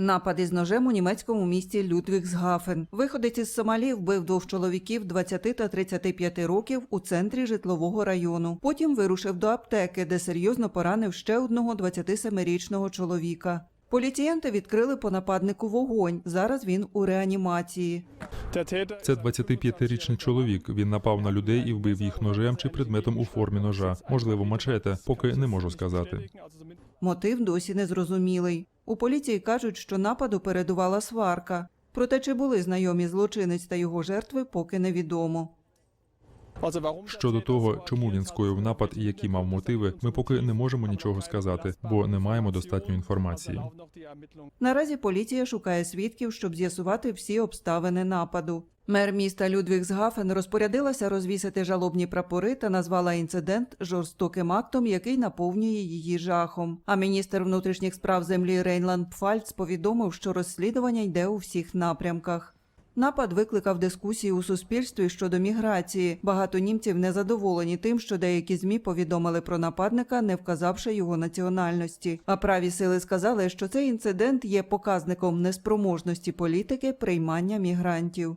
Напад із ножем у німецькому місті Людвігсгафен. Виходець із Сомалі вбив двох чоловіків 20 та 35 років у центрі житлового району. Потім вирушив до аптеки, де серйозно поранив ще одного 27-річного чоловіка. Поліціянти відкрили по нападнику вогонь. Зараз він у реанімації. Це 25-річний чоловік. Він напав на людей і вбив їх ножем чи предметом у формі ножа, можливо, мачете, поки не можу сказати. Мотив досі не зрозумілий. У поліції кажуть, що нападу передувала сварка. Проте чи були знайомі злочинець та його жертви, поки невідомо. Щодо того, чому він скоїв напад і які мав мотиви, ми поки не можемо нічого сказати, бо не маємо достатньо інформації. Наразі поліція шукає свідків, щоб з'ясувати всі обставини нападу. Мер міста Людвігсгафен розпорядилася розвісити жалобні прапори та назвала інцидент жорстоким актом, який наповнює її жахом. А міністр внутрішніх справ землі Рейнланд Пфальц повідомив, що розслідування йде у всіх напрямках. Напад викликав дискусії у суспільстві щодо міграції. Багато німців незадоволені тим, що деякі змі повідомили про нападника, не вказавши його національності. А праві сили сказали, що цей інцидент є показником неспроможності політики приймання мігрантів.